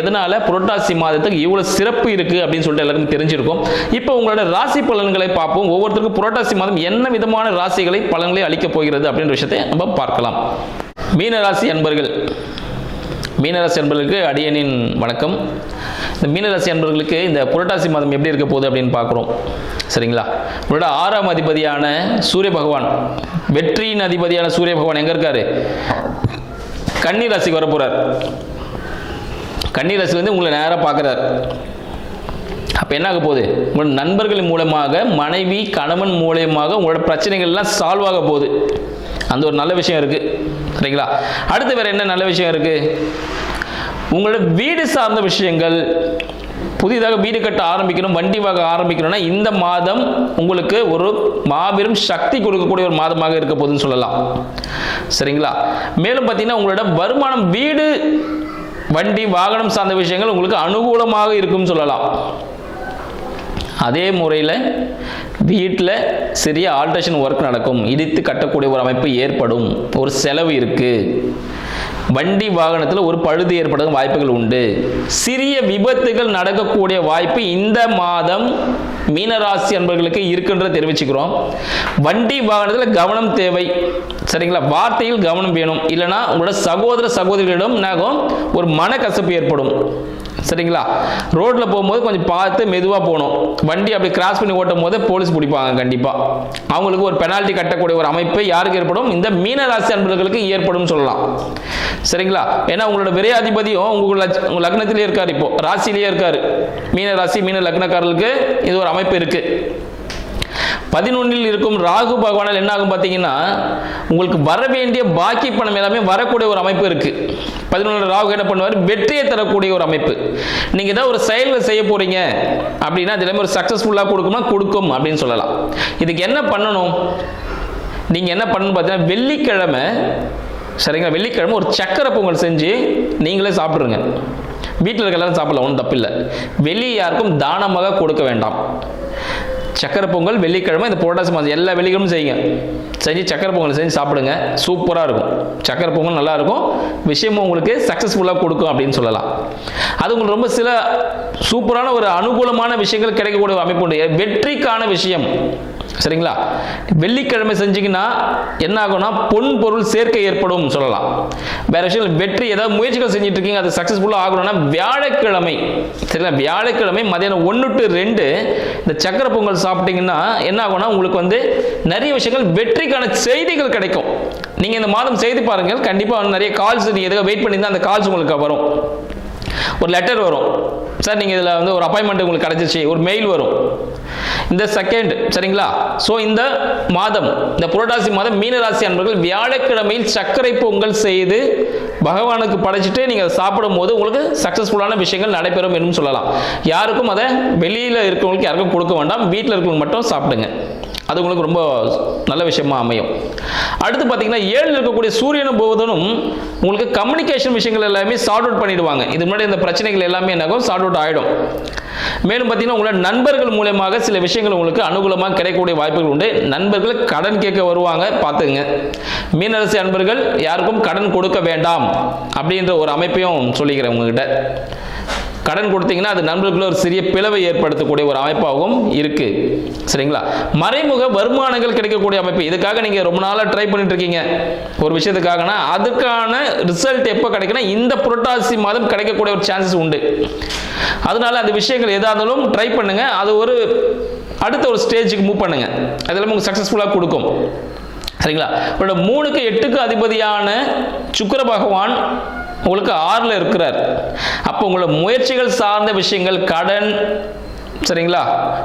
எதனால புரட்டாசி மாதத்துக்கு இவ்வளோ சிறப்பு இருக்கு அப்படின்னு சொல்லிட்டு எல்லாருக்கும் தெரிஞ்சிருக்கும். இப்போ உங்களோட ராசி பலன்களை பார்ப்போம். ஒவ்வொருத்தருக்கும் புரட்டாசி மாதம் என்ன விதமான ராசிகளை பலன்களை அளிக்கப் போகிறது அப்படின்ற விஷயத்தை நம்ம பார்க்கலாம். மீனராசி அன்பர்கள். மீனராசி அன்பர்களுக்கு அடியனின் வணக்கம். இந்த மீனராசி அன்பர்களுக்கு இந்த புரட்டாசி மாதம் எப்படி இருக்க போகுது அப்படின்னு பார்க்குறோம். சரிங்களா? உங்களோட ஆறாம் அதிபதியான சூரிய பகவான் வெற்றியின் அதிபதியான சூரிய பகவான் எங்கே இருக்காரு? கன்னி ராசிக்கு வர போகிறார் கன்னி வந்து உங்களை நேராக பார்க்குறார். அப்போ என்ன ஆக போகுது? உங்களோட நண்பர்கள் மூலமாக மனைவி கணவன் மூலயமாக உங்களோட பிரச்சனைகள்லாம் சால்வ் ஆக போகுது. அந்த ஒரு நல்ல விஷயம் இருக்குது சரிங்களா? அடுத்து வேறு என்ன நல்ல விஷயம் இருக்குது உங்களோட வீடு சார்ந்த விஷயங்கள் புதிதாக வீடு கட்ட ஆரம்பிக்கணும் வண்டி வாங்க ஆரம்பிக்கணும்னா இந்த மாதம் உங்களுக்கு ஒரு மாபெரும் சக்தி கொடுக்கக்கூடிய ஒரு மாதமாக இருக்க போகுதுன்னு சொல்லலாம். சரிங்களா? மேலும் பார்த்தீங்கன்னா உங்களோட வருமானம் வீடு வண்டி வாகனம் சார்ந்த விஷயங்கள் உங்களுக்கு அனுகூலமாக இருக்கும்னு சொல்லலாம். அதே முறையில் வீட்டில் சிறிய ஆல்ட்ரேஷன் ஒர்க் நடக்கும். இடித்து கட்டக்கூடிய ஒரு அமைப்பு ஏற்படும். ஒரு செலவு இருக்குது வண்டி வாகனத்தில் ஒரு பழுது ஏற்பட வாய்ப்புகள் உண்டு. சிறிய விபத்துகள் நடக்கக்கூடிய வாய்ப்பு இந்த மாதம் மீனராசி அன்பர்களுக்கு இருக்குன்றத தெரிவிச்சுக்கிறோம். வண்டி வாகனத்தில் கவனம் தேவை. சரிங்களா? வார்த்தையில் கவனம் வேணும். இல்லைனா உங்களோட சகோதர சகோதரிகளிடம் என்னாகும் ஒரு மனக்கசப்பு ஏற்படும். சரிங்களா? ரோட்டில் போகும்போது கொஞ்சம் பார்த்து மெதுவாக போகணும். வண்டி அப்படி கிராஸ் பண்ணி ஓட்டும் போது போலீஸ் பிடிப்பாங்க கண்டிப்பாக அவங்களுக்கு ஒரு பெனால்ட்டி கட்டக்கூடிய ஒரு அமைப்பு யாருக்கு ஏற்படும்? இந்த மீனராசி அன்பர்களுக்கு ஏற்படும் சொல்லலாம். சரிங்களா? ஏன்னா உங்களோட விரையாதிபதியும் உங்க உங்கள் உங்க லக்னத்திலே இருக்கார் இப்போ. ராசியிலேயே இருக்கார். மீன ராசி மீன லக்னக்காரர்களுக்கு இது ஒரு அமைப்பு இருக்குது பதினொன்றில் இருக்கும் ராகு பகவானால் என்ன ஆகும் பார்த்தீங்கன்னா உங்களுக்கு வர வேண்டிய பாக்கி பணம் எல்லாமே வரக்கூடிய ஒரு அமைப்பு இருக்குது பதினொன்று ராகு என்ன பண்ணுவார்? வெற்றியை தரக்கூடிய ஒரு அமைப்பு. நீங்கள் ஏதாவது ஒரு செயல்கள் செய்ய போகிறீங்க அப்படின்னா அது எல்லாமே ஒரு சக்ஸஸ்ஃபுல்லாக கொடுக்குமா? கொடுக்கும் அப்படின்னு சொல்லலாம். இதுக்கு என்ன பண்ணணும்? நீங்கள் என்ன பண்ணணும் பார்த்தீங்கன்னா வெள்ளிக்கிழமை சரிங்களா? வெள்ளிக்கிழமை ஒரு சக்கரை பொங்கல் செஞ்சு நீங்களே சாப்பிட்ருங்க வீட்டில் இருக்க எல்லாரும் சாப்பிடலாம் ஒன்றும் தப்பில்லை. வெளியே யாருக்கும் தானமாக கொடுக்க வேண்டாம். சக்கரை பொங்கல் வெள்ளிக்கிழமை இந்த புரட்டாசி மாதம் எல்லா வெள்ளிக்கிழமும் செய்யுங்க. செஞ்சு சக்கரை பொங்கல் செஞ்சு சாப்பிடுங்க. சூப்பராக இருக்கும். சக்கரை பொங்கல் நல்லா இருக்கும். விஷயமும் உங்களுக்கு சக்ஸஸ்ஃபுல்லாக கொடுக்கும் அப்படின்னு சொல்லலாம். அது உங்களுக்கு ரொம்ப சில சூப்பரான ஒரு அனுகூலமான விஷயங்கள் கிடைக்கக்கூடிய அமைப்பு உண்டு. வெற்றிக்கான விஷயம். சரிங்களா? வெள்ளிக்கிழமை செஞ்சீங்கன்னா என்ன ஆகும்னா பொன் பொருள் சேர்க்கை ஏற்படும் சொல்லலாம். வேற விஷயம் வெற்றி ஏதாவது முயற்சிகள் செஞ்சுட்டு இருக்கீங்க அது சக்ஸஸ்ஃபுல்லாக ஆகணும்னா வியாழக்கிழமை சரிங்களா? வியாழக்கிழமை மதியானம் ஒன்று டு ரெண்டு இந்த சக்கர பொங்கல் சாப்பிட்டீங்கன்னா என்ன ஆகும்னா உங்களுக்கு வந்து நிறைய விஷயங்கள் வெற்றிக்கான செய்திகள் கிடைக்கும். நீங்கள் இந்த மாதம் செய்து பாருங்கள் கண்டிப்பாக நிறைய கால்ஸ் நீங்கள் எதுக்காக வெயிட் பண்ணியிருந்தால் அந்த கால்ஸ் உங்களுக்கு வரும். ஒரு லெட்டர் வரும். சார் நீங்கள் இதில் வந்து ஒரு அப்பாயின்மெண்ட் உங்களுக்கு கிடச்சிச்சு ஒரு மெயில் வரும். இந்த செகண்ட் சரிங்களா? ஸோ இந்த மாதம் இந்த புரட்டாசி மாதம் மீனராசி அன்பர்கள் வியாழக்கிழமையில் சர்க்கரை பொங்கல் செய்து பகவானுக்கு படைச்சிட்டு நீங்கள் அதை சாப்பிடும் போது உங்களுக்கு சக்ஸஸ்ஃபுல்லான விஷயங்கள் நடைபெறும் என்று சொல்லலாம். யாருக்கும் அதை வெளியில் இருக்கிறவங்களுக்கு யாருக்கும் கொடுக்க வேண்டாம். வீட்டில் இருக்கிறவங்க மட்டும் சாப்பிடுங்க. அது உங்களுக்கு ரொம்ப நல்ல விஷயமா அமையும். அடுத்து பார்த்தீங்கன்னா ஏழில் இருக்கக்கூடிய சூரியனும் போவதனும் உங்களுக்கு கம்யூனிகேஷன் விஷயங்கள் எல்லாமே சார்ட் அவுட் பண்ணிடுவாங்க. இது முன்னாடி இந்த பிரச்சனைகள் எல்லாமே என்னாகும் சார்ட் அவுட் ஆகிடும் மேலும் பார்த்தீங்கன்னா உங்களோட நண்பர்கள் மூலயமாக சில விஷயங்கள் உங்களுக்கு அனுகூலமாக கிடைக்கக்கூடிய வாய்ப்புகள் உண்டு. நண்பர்கள் கடன் கேட்க வருவாங்க பார்த்துங்க மீனரசி அன்பர்கள் யாருக்கும் கடன் கொடுக்க வேண்டாம் அப்படின்ற ஒரு அமைப்பையும் சொல்லிக்கிறேன் உங்ககிட்ட. கடன் கொடுத்தீங்கன்னா அது நண்பர்களுக்குள்ள ஒரு சிறிய பிளவை ஏற்படுத்தக்கூடிய ஒரு அமைப்பாகவும் இருக்கு. சரிங்களா? மறைமுக வருமானங்கள் கிடைக்கக்கூடிய அமைப்பு. இதுக்காக நீங்க ரொம்ப நாளாக ட்ரை பண்ணிட்டு இருக்கீங்க ஒரு விஷயத்துக்காகனா அதுக்கான ரிசல்ட் எப்போ கிடைக்குன்னா இந்த புரட்டாசி மாதம் கிடைக்கக்கூடிய ஒரு சான்சஸ் உண்டு. அதனால அந்த விஷயங்கள் எதா இருந்தாலும் ட்ரை பண்ணுங்க. அது ஒரு அடுத்த ஒரு ஸ்டேஜுக்கு மூவ் பண்ணுங்க. அதெல்லாம் உங்களுக்கு சக்ஸஸ்ஃபுல்லாக கொடுக்கும். சரிங்களா? உங்களோட மூணுக்கு எட்டுக்கு அதிபதியான சுக்கர பகவான் உங்களுக்கு ஆறில் இருக்கிறார். அப்போ உங்களோட முயற்சிகள் சார்ந்த விஷயங்கள் கடன் சரிங்களா?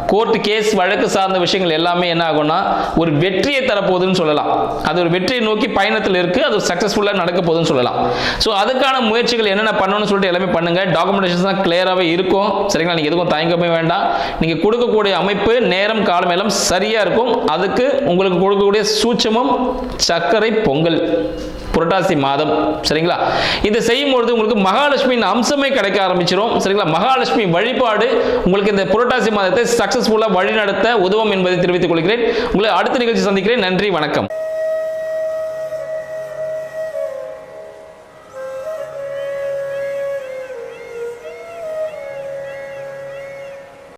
கோர்ட் கேஸ் வழக்கு சார்ந்த விஷயங்கள் எல்லாமே என்ன ஆகும்னா ஒரு வெற்றியை தரப்போகுதுன்னு சொல்லலாம். அது ஒரு வெற்றியை நோக்கி பயணத்தில் இருக்கு அது சக்ஸஸ்ஃபுல்லாக நடக்க போகுதுன்னு சொல்லலாம். ஸோ அதுக்கான முயற்சிகள் என்னென்ன பண்ணணும்னு சொல்லிட்டு எல்லாமே பண்ணுங்க. டாக்குமெண்டேஷன் தான் கிளியராகவே இருக்கும். சரிங்களா? நீங்கள் எதுவும் தயங்கவே வேண்டாம். நீங்கள் கொடுக்கக்கூடிய அமைப்பு நேரம் காலம் எல்லாம் சரியாக இருக்கும். அதுக்கு உங்களுக்கு கொடுக்கக்கூடிய சூட்சமம் சர்க்கரை பொங்கல். புரட்டாசி மாதம் சரிங்களா? இதை செய்யும் பொழுது உங்களுக்கு மகாலட்சுமியின் அம்சமே கிடைக்க ஆரம்பிச்சிடும் சரிங்களா? மகாலட்சுமி வழிபாடு உங்களுக்கு இந்த புரட்டாசி மாதத்தை சக்சஸ்ஃபுல்லாக வழிநடத்த உதவும் என்பதை தெரிவித்துக் கொள்கிறேன். உங்களை அடுத்த நிகழ்ச்சி சந்திக்கிறேன். நன்றி வணக்கம்.